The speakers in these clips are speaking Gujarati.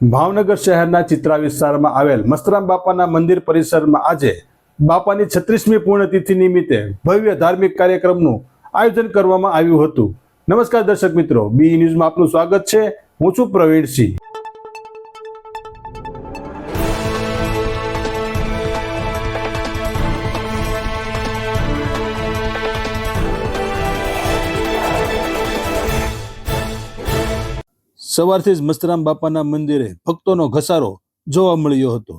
ભાવનગર શહેરના ચિત્રા વિસ્તારમાં આવેલ મસ્તરામ બાપાના મંદિર પરિસરમાં આજે બાપાની છત્રીસમી પૂર્ણતિથિ નિમિત્તે ભવ્ય ધાર્મિક કાર્યક્રમનું આયોજન કરવામાં આવ્યું હતું. નમસ્કાર દર્શક મિત્રો, બી ન્યૂઝમાં આપનું સ્વાગત છે. હું છું પ્રવીણસિંહ. સવારથી જ મસ્તરામ બાપાના મંદિરે ભક્તોનો ઘસારો જોવા મળ્યો હતો.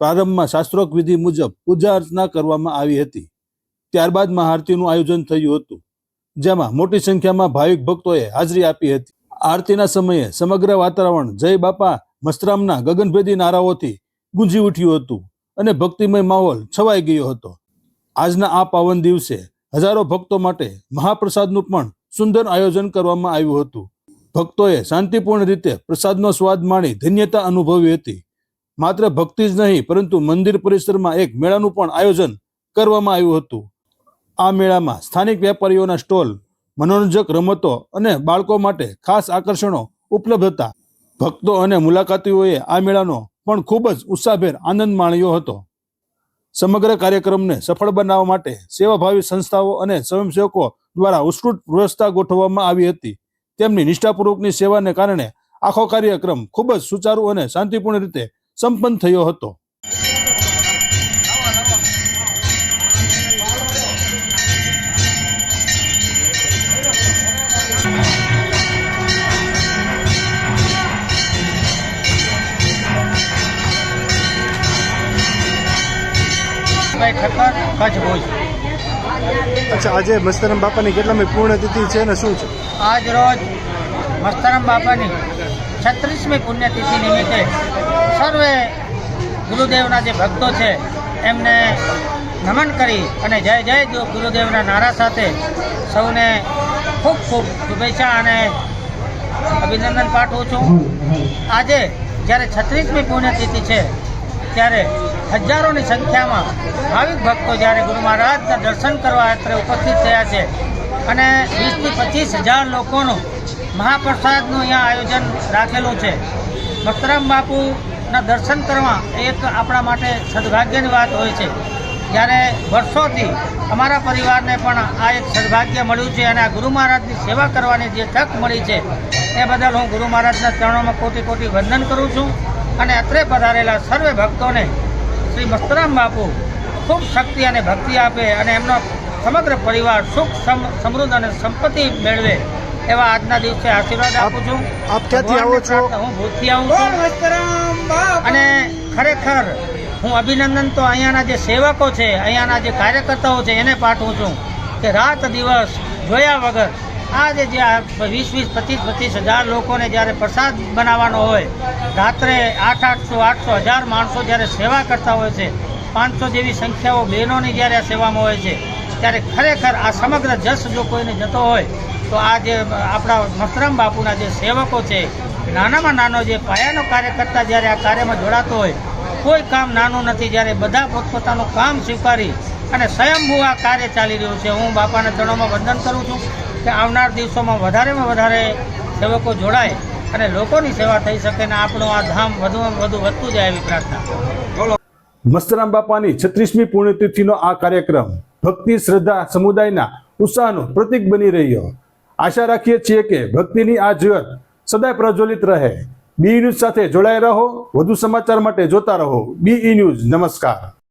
પ્રારંભમાં શાસ્ત્રોક્ત વિધિ મુજબ પૂજા અર્ચના કરવામાં આવી હતી. ત્યારબાદ મહાઆરતીનું આયોજન થયું હતું, જેમાં મોટી સંખ્યામાં ભાવિક ભક્તોએ હાજરી આપી હતી. આરતીના સમયે સમગ્ર વાતાવરણ જય બાપા મસ્તરામના ગગનભેદી નારાઓથી ગુંજી ઉઠ્યું હતું અને ભક્તિમય માહોલ છવાઈ ગયો હતો. આજના આ પાવન દિવસે હજારો ભક્તો માટે મહાપ્રસાદનું પણ સુંદર આયોજન કરવામાં આવ્યું હતું. ભક્તોએ શાંતિપૂર્ણ રીતે પ્રસાદનો સ્વાદ માણી ધન્યતા અનુભવી હતી. માત્ર ભક્તિ જ નહીં, પરંતુ મંદિર પરિસરમાં એક મેળાનું પણ આયોજન કરવામાં આવ્યું હતું. આ મેળામાં સ્થાનિક વેપારીઓના સ્ટોલ, મનોરંજક રમતો અને બાળકો માટે ખાસ આકર્ષણો ઉપલબ્ધ હતા. ભક્તો અને મુલાકાતીઓએ આ મેળાનો પણ ખૂબ જ ઉત્સાહભેર આનંદ માણ્યો હતો. સમગ્ર કાર્યક્રમને સફળ બનાવવા માટે સેવાભાવી સંસ્થાઓ અને સ્વયંસેવકો દ્વારા ઉત્કૃષ્ટ વ્યવસ્થા ગોઠવવામાં આવી હતી. તેમની નિષ્ઠાપૂર્વકની સેવાને કારણે આખો કાર્યક્રમ ખૂબ જ સુચારુ અને શાંતિપૂર્ણ રીતે સંપન્ન થયો હતો. અચ્છા, આજે મસ્તરામ બાપાની કેટલામી પૂર્ણતિથિ છે ને શું છે? આજ રોજ મસ્તરામ બાપાની છત્રીસમી પુણ્યતિથિ નિમિત્તે સર્વે ગુરુદેવના જે ભક્તો છે, એમને નમન કરી અને જય જય ગુરુદેવના નારા સાથે સૌને ખૂબ ખૂબ શુભેચ્છા અને અભિનંદન પાઠવું છું. આજે જ્યારે છત્રીસમી પુણ્યતિથિ છે, ત્યારે હજારોની સંખ્યામાં ભાવિક ભક્તો જ્યારે ગુરુ મહારાજના દર્શન કરવા અત્રે ઉપસ્થિત થયા છે અને વીસથી પચીસ હજાર લોકોનું મહાપ્રસાદનું અહીંયા આયોજન રાખેલું છે. મસ્તરામ બાપુના દર્શન કરવા એક આપણા માટે સદભાગ્યની વાત હોય છે. જ્યારે વર્ષોથી અમારા પરિવારને પણ આ એક સદભાગ્ય મળ્યું છે અને આ ગુરુ મહારાજની સેવા કરવાની જે તક મળી છે, એ બદલ હું ગુરુ મહારાજના ચરણોમાં કોટી કોટી વંદન કરું છું અને અત્રે પધારેલા સર્વે ભક્તોને શ્રી મસ્તરામ બાપુ ખૂબ શક્તિ અને ભક્તિ આપે અને એમનો સમગ્ર પરિવાર સુખ સમ- સમૃદ્ધ અને સંપત્તિ મેળવે એવા આજના દિવસે આશીર્વાદ આપું છું. આપ ક્યાંથી આવો છો? હું ભૂતથી આવું છું. અને ખરેખર હું અભિનંદન તો અહીંયાના જે સેવકો છે અહીંયાના જે કાર્યકર્તાઓ છે એને પાઠવું છું કે રાત દિવસ જોયા વગર આજે જે આ વીસ વીસ પચીસ પચીસ હજાર લોકોને જ્યારે પ્રસાદ બનાવવાનો હોય રાત્રે આઠ આઠસો આઠસો હજાર માણસો જ્યારે સેવા કરતા હોય છે પાંચસો જેવી સંખ્યાઓ બહેનોની જ્યારે આ સેવામાં હોય છે ત્યારે ખરેખર આ સમગ્ર જસ જો કોઈને જતો હોય, તો આ જે આપણા મસ્તરામ બાપુના જે સેવકો છે, નાનામાં નાનો જે પાયાનો કાર્યકર્તા જ્યારે આ કાર્યમાં જોડાતો હોય, કોઈ કામ નાનું નથી. જ્યારે બધા પોતપોતાનું કામ સ્વીકારી અને સ્વયંભૂ આ કાર્ય ચાલી રહ્યું છે, હું બાપાના ચરણોમાં વંદન કરું છું કે આવનાર દિવસોમાં વધારેમાં વધારે સેવકો જોડાય અને લોકોની સેવા થઈ શકે ને આપણું આ ધામ વધુમાં વધુ વધતું જાય એવી પ્રાર્થના. મસ્તરામ બાપાની છત્રીસમી પુણ્યતિથિનો આ કાર્યક્રમ ભક્તિ શ્રદ્ધા સમુદાયના ઉત્સાહનું પ્રતીક બની રહ્યો. આશા રાખીએ છીએ કે ભક્તિની આ જીવન સદાય પ્રજ્વલિત રહે. બી ન્યૂઝ સાથે જોડાઈ રહો. વધુ સમાચાર માટે જોતા રહો. B news. નમસ્કાર.